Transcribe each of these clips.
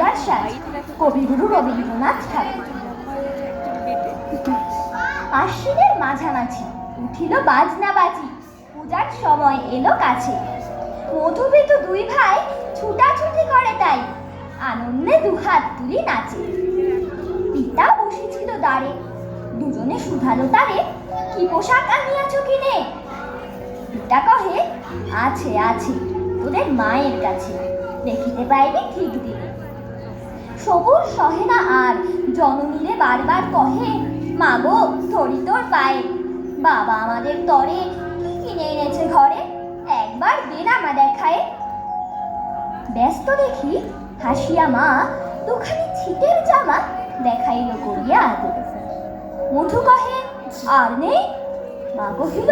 পূজার সাজ কবিগুরু রবীন্দ্রনাথ ঠাকুর। আশ্বিনের মাঝামাঝি উঠিল বাজনা বাজি পূজার সময় এলো কাছে। মধুবিত দুই ভাই ছুটাছুটি করে তাই। আনন্দে দুহাত তুলি নাচে। পিতা বসেছিল দাঁড়ে দুজনে শুধালো তারে, কি পোশাক আনিয়াছ কিনে? পিতা কহে, আছে আছে, তোদের মায়ের কাছে। দেখিতে পাইবি ঠিক দিনে। সবুর সহে না আর। জননীরে বারবার কহে, মাগো ধরি তোর পায়ে। বাবা আমাদের তরে কি কিনে এনেছে ঘরে? একবার বেনামা দেখায়। ব্যস্ত দেখি হাসিয়া মা দুখানি ছিটের জামা দেখাইল করিয়া আদর মধু কহে, আর নেই? মা কহিল,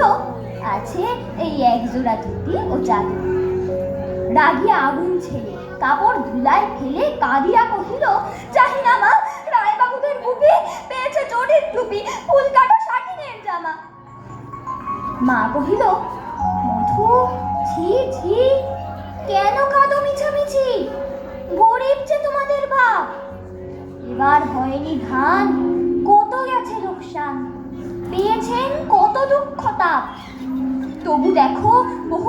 আছে এই এক জোড়া ধুতি ও চাদর। রাগিয়া আগুন ছেলে কাপড় ধুলায় ফেলে কাঁদিয়া কহিল, জানি না মা, রায়বাবুদের বুকে পেয়েছে চোরের টুপি, ফুল কাটা শাটিনের জামা। মা কহিল, মধু, ছি ছি, কেন কাঁদো মিছামিছি? গরিব যে তোমাদের বাপ। এবার হয়নি ধান, কত গেছে লোকসান? পেয়েছেন কত দুঃখ তাপ তবু দেখো, বহু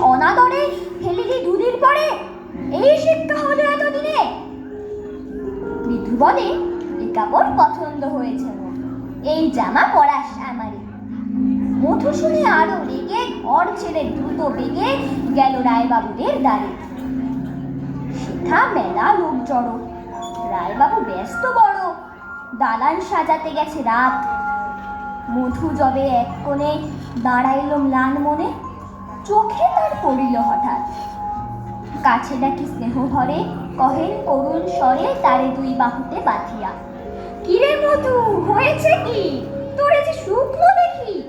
অনাদরে ফেলে দি দুদিন পরে? এই শিক্ষা হলো এতদিনে? বিধু বলে এই কাপড় পছন্দ হয়েছে এই জামা পরাস আমারে মধু শুনে আরও রেগে ঘর ছেড়ে দ্রুত বেগে গেল রায়বাবুদের দ্বারে। শিখা মেলা লোক জড়ো। রায়বাবু ব্যস্ত বড়। দালান সাজাতে গেছে রাত। মধু যবে এক কোণে দাঁড়াইল ম্লান মনে। চোখে তার পড়িল হঠাৎ। কাছে ডাকি স্নেহ ভরে কহেন করুণ স্বরে তারে দুই বাহুতে বাঁধিয়া। কিরে মধু, হয়েছে কি? তোরে যে শুকনো দেখি?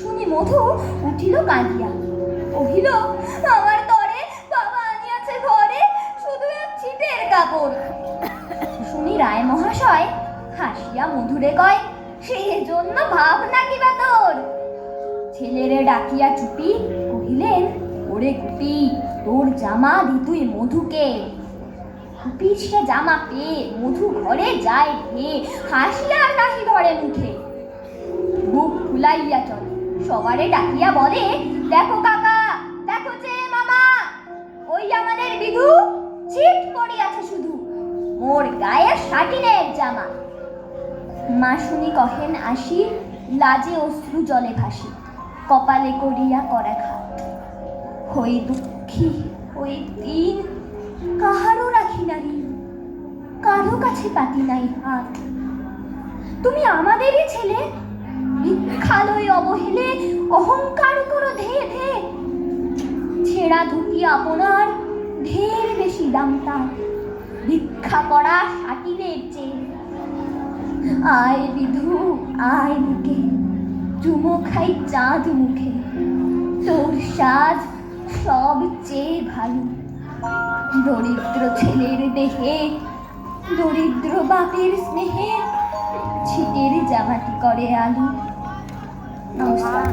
শুনি মধু উঠিল কাঁদিয়া। কহিল, আমার তরে বাবা আনিয়াছে ঘরে, শুধু এক ছিটের কাপড়। শুনি রায় মহাশয় হাসিয়া মধুরে কয় সেই জন্য ভাবনা কি বা তোর? ছেলেরে ডাকিয়া চুপি কহিলেন ওরে কুপি তোর জামা দি তুই মধুকে সে জামা পেয়ে মধু ঘরে যায় ঢে হাসিয়া আর নাহি ধরে মুখে। বুক ফুলাইয়া চলে, সবারে ডাকিয়া বলে, দেখো কাকা, দেখো যে মামা, ওই আমাদের বিধু ছিট পড়িয়াছে শুধু। মোর গায়ে শাটিনের জামা। মা শুনি কহেন, আসি, লাজে অশ্রু জলে ভাসি। কপালে করিয়া করে খাত হই দুঃখী হই দিন কাহারও রাখি না ঋণ কারও কাছে পাতি নাই হাত। তুমি আমাদেরই ছেলে ভিক্ষালয় অবহেলে, অহংকার করো ধে ধে। ছেঁড়া ধুতি আপনার ঢের বেশি দাম তার। ভিক্ষা করা সাটিনের চেয়ে। আয় বিধু, আয় বুকে চাঁদ মুখে তোর সাজ সবচেয়ে ভালো। দরিদ্র ছেলের দেহে, দরিদ্র বাপের স্নেহে ছিটের জামাটি করে আলু। নমস্কার।